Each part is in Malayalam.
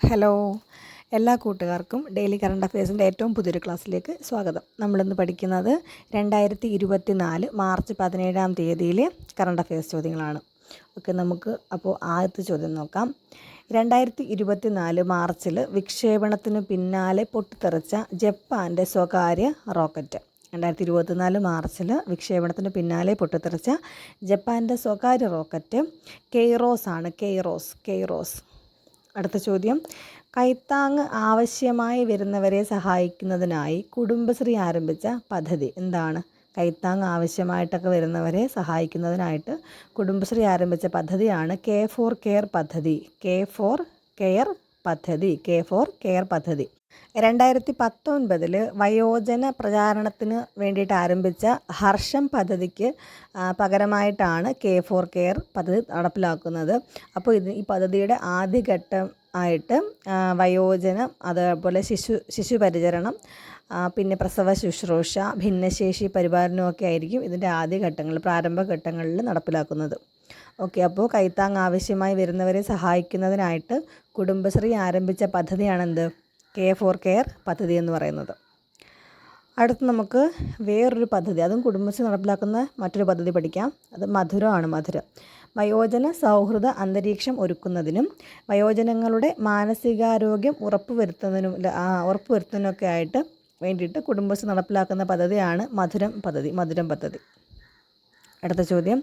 ഹലോ. എല്ലാ കൂട്ടുകാർക്കും ഡെയിലി കറണ്ട് അഫയേഴ്സിന്റെ ഏറ്റവും പുതിയൊരു ക്ലാസ്സിലേക്ക് സ്വാഗതം. നമ്മളിന്ന് പഠിക്കുന്നത് രണ്ടായിരത്തി ഇരുപത്തി നാല് മാർച്ച് പതിനേഴാം തീയതിയിലെ കറണ്ട് അഫയേഴ്സ് ചോദ്യങ്ങളാണ്. ഓക്കെ നമുക്ക് അപ്പോൾ ആദ്യത്തെ ചോദ്യം നോക്കാം. രണ്ടായിരത്തി ഇരുപത്തി നാല് മാർച്ചിൽ വിക്ഷേപണത്തിന് പിന്നാലെ പൊട്ടിത്തെറിച്ച ജപ്പാന്റെ സ്വകാര്യ റോക്കറ്റ്. രണ്ടായിരത്തി ഇരുപത്തിനാല് മാർച്ചിൽ വിക്ഷേപണത്തിന് പിന്നാലെ പൊട്ടിത്തെറിച്ച ജപ്പാന്റെ സ്വകാര്യ റോക്കറ്റ് കെയ്റോസ് ആണ് കെയ്റോസ് കെയ്റോസ്. അടുത്ത ചോദ്യം. കൈത്താങ് ആവശ്യമായി വരുന്നവരെ സഹായിക്കുന്നതിനായി കുടുംബശ്രീ ആരംഭിച്ച പദ്ധതി എന്താണ്? കൈത്താങ് ആവശ്യമായിട്ടൊക്കെ വരുന്നവരെ സഹായിക്കുന്നതിനായിട്ട് കുടുംബശ്രീ ആരംഭിച്ച പദ്ധതിയാണ് കെ ഫോർ കെയർ പദ്ധതി. കെ ഫോർ കെയർ പദ്ധതി. കെ ഫോർ കെയർ പദ്ധതി. രണ്ടായിരത്തി പത്തൊൻപതിൽ വയോജന പ്രചാരണത്തിന് വേണ്ടിയിട്ട് ആരംഭിച്ച ഹർഷം പദ്ധതിക്ക് പകരമായിട്ടാണ് കെ ഫോർ കെയർ പദ്ധതി നടപ്പിലാക്കുന്നത്. അപ്പോൾ ഇത് ഈ പദ്ധതിയുടെ ആദ്യഘട്ടം ആയിട്ട് വയോജനം അതേപോലെ ശിശു ശിശു പരിചരണം പിന്നെ പ്രസവ ശുശ്രൂഷ ഭിന്നശേഷി പരിപാലനമൊക്കെ ആയിരിക്കും ഇതിന്റെ ആദ്യ പ്രാരംഭഘട്ടങ്ങളിൽ പ്രാരംഭ ഘട്ടങ്ങളിൽ നടപ്പിലാക്കുന്നത്. ഓക്കെ അപ്പോൾ കൈത്താങ് ആവശ്യമായി വരുന്നവരെ സഹായിക്കുന്നതിനായിട്ട് കുടുംബശ്രീ ആരംഭിച്ച പദ്ധതിയാണെന്ത്? കെ ഫോർ കെയർ പദ്ധതി എന്ന് പറയുന്നത്. അടുത്ത് നമുക്ക് വേറൊരു പദ്ധതി അതും കുടുംബശ്രീ നടപ്പിലാക്കുന്ന മറ്റൊരു പദ്ധതി പഠിക്കാം. അത് മധുരമാണ് മധുരം. വയോജന സൗഹൃദ അന്തരീക്ഷം ഒരുക്കുന്നതിനും വയോജനങ്ങളുടെ മാനസികാരോഗ്യം ഉറപ്പുവരുത്തുന്നതിനും ഉറപ്പുവരുത്തുന്നതിനൊക്കെ ആയിട്ട് വേണ്ടിയിട്ട് കുടുംബശ്രീ നടപ്പിലാക്കുന്ന പദ്ധതിയാണ് മധുരം പദ്ധതി മധുരം പദ്ധതി. അടുത്ത ചോദ്യം.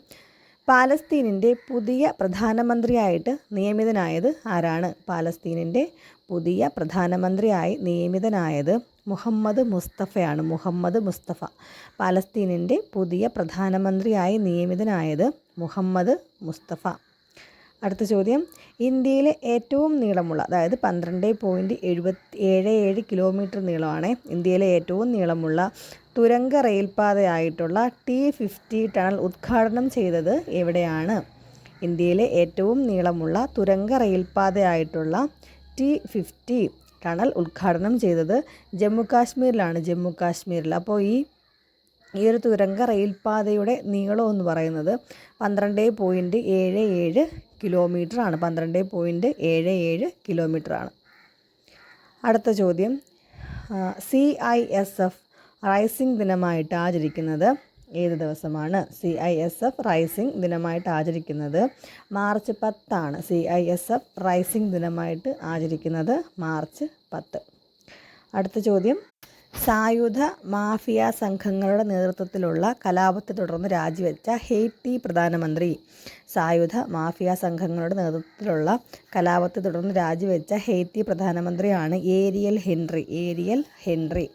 പാലസ്തീനിന്റെ പുതിയ പ്രധാനമന്ത്രിയായിട്ട് നിയമിതനായത് ആരാണ്? പാലസ്തീനിന്റെ പുതിയ പ്രധാനമന്ത്രിയായി നിയമിതനായത് മുഹമ്മദ് മുസ്തഫയാണ്. മുഹമ്മദ് മുസ്തഫ. പാലസ്തീനിന്റെ പുതിയ പ്രധാനമന്ത്രിയായി നിയമിതനായത് മുഹമ്മദ് മുസ്തഫ. അടുത്ത ചോദ്യം. ഇന്ത്യയിലെ ഏറ്റവും നീളമുള്ള അതായത് പന്ത്രണ്ട് പോയിന്റ് എഴുപത്തി ഏഴ് ഏഴ് കിലോമീറ്റർ നീളമാണ് ഇന്ത്യയിലെ ഏറ്റവും നീളമുള്ള തുരങ്ക റെയിൽപാതയായിട്ടുള്ള ടി ഫിഫ്റ്റി ടണൽ ഉദ്ഘാടനം ചെയ്തത് എവിടെയാണ്? ഇന്ത്യയിലെ ഏറ്റവും നീളമുള്ള തുരങ്ക റെയിൽപാതയായിട്ടുള്ള ടി ഫിഫ്റ്റി ടണൽ ഉദ്ഘാടനം ചെയ്തത് ജമ്മു കാശ്മീരിലാണ് ജമ്മു കാശ്മീരിൽ അപ്പോൾ ഈ ഈ ഒരു തുരങ്ക റെയിൽപാതയുടെ നീളം എന്ന് പറയുന്നത് പന്ത്രണ്ട് പോയിന്റ് ഏഴ് ഏഴ് കിലോമീറ്റർ ആണ് പന്ത്രണ്ട് പോയിന്റ് ഏഴ് ഏഴ് കിലോമീറ്റർ ആണ് അടുത്ത ചോദ്യം. C I S F rising ദിനമായിട്ട് ആചരിക്കുന്നത് ഏത് ദിവസമാണ്? C I S F rising ദിനമായിട്ട് ആചരിക്കുന്നത് മാർച്ച് പത്താണ്. C I S F rising ദിനമായിട്ട് ആചരിക്കുന്നത് മാർച്ച് പത്ത്. അടുത്ത ചോദ്യം. സായുധ മാഫിയ സംഘങ്ങളുടെ നേതൃത്വത്തിലുള്ള കലാപത്തെ തുടർന്ന് രാജിവെച്ച ഹെയ്റ്റി പ്രധാനമന്ത്രി. സായുധ മാഫിയ സംഘങ്ങളുടെ നേതൃത്വത്തിലുള്ള കലാപത്തെ തുടർന്ന് രാജിവെച്ച ഹെയ്റ്റി പ്രധാനമന്ത്രിയാണ് ഏരിയൽ ഹെൻറി. Aerial Henry.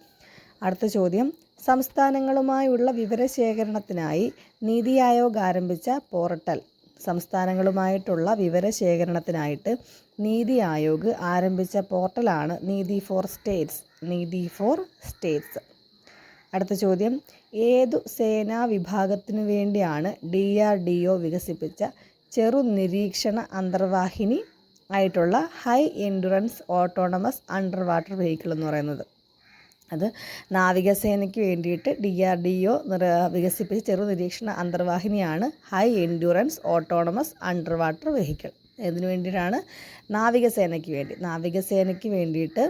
അടുത്ത ചോദ്യം. സംസ്ഥാനങ്ങളുമായുള്ള വിവരശേഖരണത്തിനായി നീതി ആയോഗ് ആരംഭിച്ച പോർട്ടൽ. സംസ്ഥാനങ്ങളുമായിട്ടുള്ള വിവരശേഖരണത്തിനായിട്ട് നീതി ആയോഗ് ആരംഭിച്ച പോർട്ടലാണ് NITI for states. NITI for states. അടുത്ത ചോദ്യം. ഏതു സേനാ വിഭാഗത്തിനു വേണ്ടിയാണ് ഡി ആർ ഡി ഒ വികസിപ്പിച്ച ചെറു നിരീക്ഷണ അന്തർവാഹിനി ആയിട്ടുള്ള high endurance autonomous under water vehicle എന്ന് പറയുന്നത്? അത് നാവികസേനയ്ക്ക് വേണ്ടിയിട്ട് ഡി ആർ ഡി ഒ വികസിപ്പിച്ച ചെറു നിരീക്ഷണ അന്തർവാഹിനിയാണ് high endurance autonomous under water vehicle. ഇതിനു വേണ്ടിയിട്ടാണ് നാവികസേനയ്ക്ക് വേണ്ടി നാവികസേനയ്ക്ക് വേണ്ടിയിട്ട്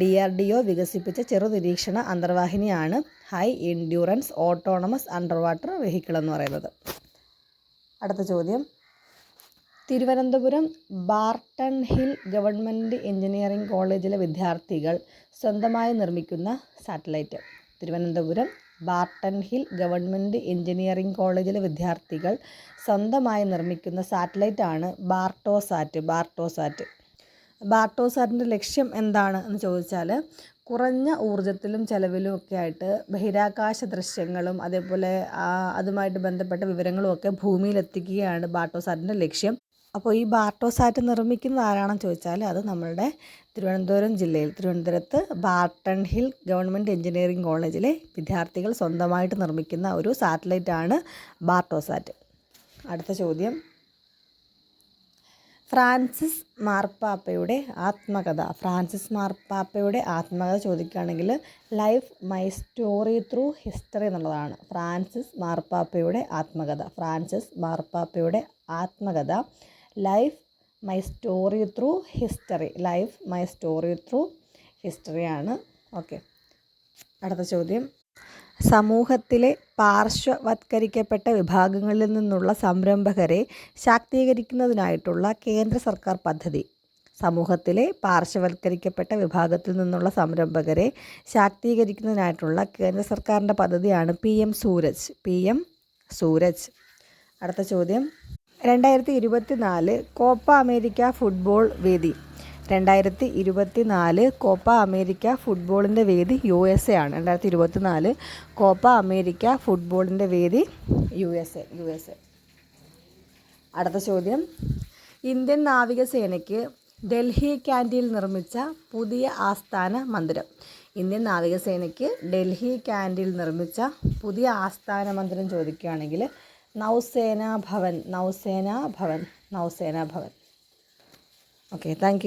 ഡി ആർ ഡി ഒ വികസിപ്പിച്ച ചെറു നിരീക്ഷണ അന്തർവാഹിനിയാണ് high endurance autonomous under water vehicle എന്ന് പറയുന്നത്. അടുത്ത ചോദ്യം. Thiruvananthapuram Barton Hill government engineering കോളേജിലെ വിദ്യാർത്ഥികൾ സ്വന്തമായി നിർമ്മിക്കുന്ന satellite. Thiruvananthapuram Barton Hill government engineering കോളേജിലെ വിദ്യാർത്ഥികൾ സ്വന്തമായി നിർമ്മിക്കുന്ന സാറ്റലൈറ്റാണ് ബാർട്ടോസാറ്റ് ബാർട്ടോസാറ്റ്. ബാർട്ടോസാറ്റിന്റെ ലക്ഷ്യം എന്താണ് എന്ന് ചോദിച്ചാൽ കുറഞ്ഞ ഊർജത്തിലും ചെലവിലും ഒക്കെ ആയിട്ട് ബഹിരാകാശ ദൃശ്യങ്ങളും അതേപോലെ അതുമായിട്ട് ബന്ധപ്പെട്ട വിവരങ്ങളും ഒക്കെ ഭൂമിയിലെത്തിക്കുകയാണ് ബാട്ടോസാറ്റിന്റെ ലക്ഷ്യം. അപ്പോൾ ഈ ബാർട്ടോസാറ്റ് നിർമ്മിക്കുന്നത് ആരാണെന്ന് ചോദിച്ചാൽ അത് നമ്മളുടെ തിരുവനന്തപുരം ജില്ലയിൽ തിരുവനന്തപുരത്ത് ബാർട്ടൺ ഹിൽ ഗവൺമെന്റ് എഞ്ചിനീയറിംഗ് കോളേജിലെ വിദ്യാർത്ഥികൾ സ്വന്തമായിട്ട് നിർമ്മിക്കുന്ന ഒരു സാറ്റലൈറ്റാണ് ബാർട്ടോസാറ്റ്. അടുത്ത ചോദ്യം. ഫ്രാൻസിസ് മാർപ്പാപ്പയുടെ ആത്മകഥ. ഫ്രാൻസിസ് മാർപ്പാപ്പയുടെ ആത്മകഥ ചോദിക്കുകയാണെങ്കിൽ life my story through history എന്നുള്ളതാണ്. ഫ്രാൻസിസ് മാർപ്പാപ്പയുടെ ആത്മകഥ. ഫ്രാൻസിസ് മാർപ്പാപ്പയുടെ ആത്മകഥ. Life my story through history life my story through ഹിസ്റ്ററിയാണ് okay അടുത്ത ചോദ്യം. സമൂഹത്തിലെ പാർശ്വവത്കരിക്കപ്പെട്ട വിഭാഗങ്ങളിൽ നിന്നുള്ള സംരംഭകരെ ശാക്തീകരിക്കുന്നതിനായിട്ടുള്ള കേന്ദ്ര സർക്കാർ പദ്ധതി. സമൂഹത്തിലെ പാർശ്വവൽക്കരിക്കപ്പെട്ട വിഭാഗത്തിൽ നിന്നുള്ള സംരംഭകരെ ശാക്തീകരിക്കുന്നതിനായിട്ടുള്ള കേന്ദ്ര സർക്കാരിന്റെ പദ്ധതിയാണ് P M Suraj. P M Suraj. അടുത്ത ചോദ്യം. രണ്ടായിരത്തി ഇരുപത്തി നാല് കോപ്പ അമേരിക്ക ഫുട്ബോൾ വേദി. രണ്ടായിരത്തി ഇരുപത്തി നാല് കോപ്പ അമേരിക്ക ഫുട്ബോളിന്റെ വേദി യു എസ് എ ആണ്. രണ്ടായിരത്തി ഇരുപത്തി നാല് കോപ്പ അമേരിക്ക ഫുട്ബോളിന്റെ വേദി U S A U S A. അടുത്ത ചോദ്യം. ഇന്ത്യൻ നാവികസേനയ്ക്ക് ഡൽഹി ക്യാന്റീനിൽ നിർമ്മിച്ച പുതിയ ആസ്ഥാന മന്ദിരം. ഇന്ത്യൻ നാവികസേനയ്ക്ക് ഡൽഹി ക്യാന്റീനിൽ നിർമ്മിച്ച പുതിയ ആസ്ഥാന മന്ദിരം ചോദിക്കുകയാണെങ്കിൽ നൗസേന ഭവൻ. നൗസേന ഭവൻ. നൗസേന ഭവൻ. Okay thank